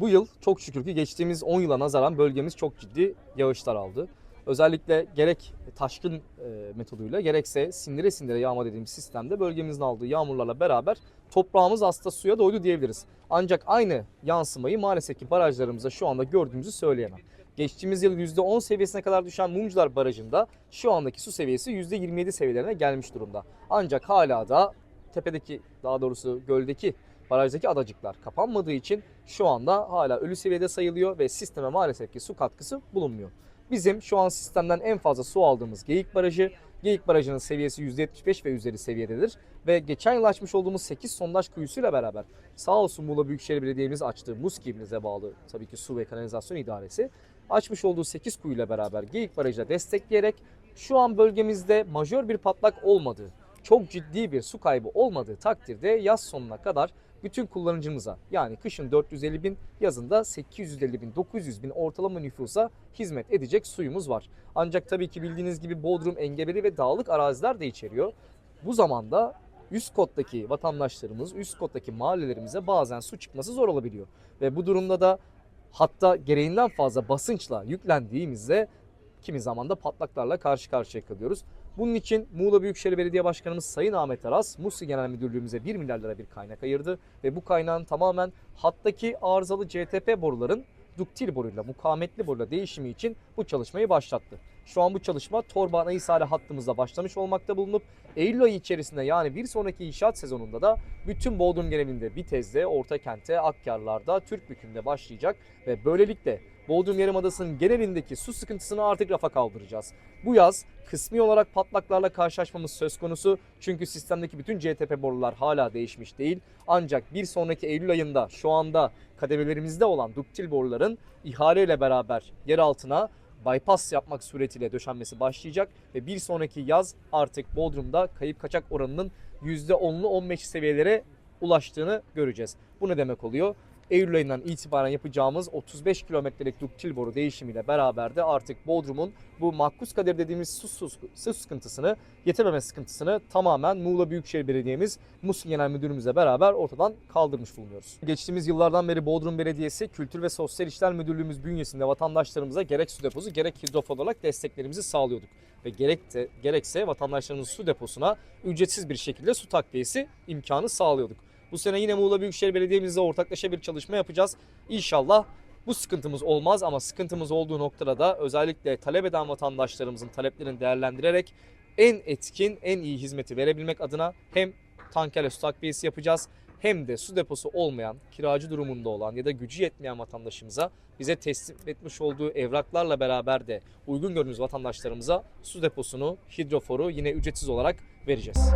bu yıl çok şükür ki geçtiğimiz 10 yıla nazaran bölgemiz çok ciddi yağışlar aldı. Özellikle gerek taşkın e, metoduyla gerekse sindire sindire yağma dediğimiz sistemde bölgemizin aldığı yağmurlarla beraber toprağımız aslında suya doydu diyebiliriz. Ancak aynı yansımayı maalesef ki barajlarımızda şu anda gördüğümüzü söyleyemem. Geçtiğimiz yıl %10 seviyesine kadar düşen Mumcular Barajı'nda şu andaki su seviyesi %27 seviyelerine gelmiş durumda. Ancak hala da tepedeki daha doğrusu göldeki barajdaki adacıklar kapanmadığı için şu anda hala ölü seviyede sayılıyor ve sisteme maalesef ki su katkısı bulunmuyor. Bizim şu an sistemden en fazla su aldığımız Geyik Barajı. Geyik Barajı'nın seviyesi %75 ve üzeri seviyededir. Ve geçen yıl açmış olduğumuz 8 sondaj kuyusuyla beraber sağ olsun Muğla Büyükşehir Belediye'miz açtığı MUSKİ'mize bağlı tabii ki su ve kanalizasyon idaresi açmış olduğu 8 kuyuyla beraber Geyik Barajı'na destekleyerek şu an bölgemizde majör bir patlak olmadığı, çok ciddi bir su kaybı olmadığı takdirde yaz sonuna kadar bütün kullanıcımıza yani kışın 450 bin yazında 850 bin 900 bin ortalama nüfusa hizmet edecek suyumuz var. Ancak tabii ki bildiğiniz gibi Bodrum engebeli ve dağlık araziler de içeriyor. Bu zamanda üst kottaki vatandaşlarımız, üst mahallelerimize bazen su çıkması zor olabiliyor. Ve bu durumda da hatta gereğinden fazla basınçla yüklendiğimizde kimi zaman da patlaklarla karşı karşıya kalıyoruz. Bunun için Muğla Büyükşehir Belediye Başkanımız Sayın Ahmet Aras, Musi Genel Müdürlüğümüze 1 milyar lira bir kaynak ayırdı ve bu kaynağın tamamen hattaki arızalı CTP boruların duktil boruyla, mukavemetli boruyla değişimi için bu çalışmayı başlattı. Şu an bu çalışma Torba Anahisari hattımızda başlamış olmakta bulunup Eylül ayı içerisinde yani bir sonraki inşaat sezonunda da bütün Bodrum genelinde Bitez'de, Ortakent'te, Akyarlar'da, Türkbükü'nde başlayacak ve böylelikle Bodrum Yarımadası'nın genelindeki su sıkıntısını artık rafa kaldıracağız. Bu yaz kısmi olarak patlaklarla karşılaşmamız söz konusu. Çünkü sistemdeki bütün CTP borular hala değişmiş değil. Ancak bir sonraki Eylül ayında şu anda kademelerimizde olan duktil boruların ihaleyle beraber yer altına bypass yapmak suretiyle döşenmesi başlayacak ve bir sonraki yaz artık Bodrum'da kayıp kaçak oranının %10'lu 15 seviyelere ulaştığını göreceğiz. Bu ne demek oluyor? Eylül ayından itibaren yapacağımız 35 kilometrelik duktil boru değişimiyle beraber de artık Bodrum'un bu makkus kader dediğimiz su, su, su sıkıntısını, yetememe sıkıntısını tamamen Muğla Büyükşehir Belediye'miz Musul Genel Müdürümüzle beraber ortadan kaldırmış bulunuyoruz. Geçtiğimiz yıllardan beri Bodrum Belediyesi Kültür ve Sosyal İşler Müdürlüğümüz bünyesinde vatandaşlarımıza gerek su deposu gerek hidrofor olarak desteklerimizi sağlıyorduk. Ve gerek de, gerekse vatandaşlarımızın su deposuna ücretsiz bir şekilde su takviyesi imkanı sağlıyorduk. Bu sene yine Muğla Büyükşehir Belediye'mizle ortaklaşa bir çalışma yapacağız. İnşallah bu sıkıntımız olmaz ama sıkıntımız olduğu noktada da özellikle talep eden vatandaşlarımızın taleplerini değerlendirerek en etkin, en iyi hizmeti verebilmek adına hem tankerle su takviyesi yapacağız hem de su deposu olmayan, kiracı durumunda olan ya da gücü yetmeyen vatandaşımıza bize teslim etmiş olduğu evraklarla beraber de uygun gördüğümüz vatandaşlarımıza su deposunu, hidroforu yine ücretsiz olarak vereceğiz.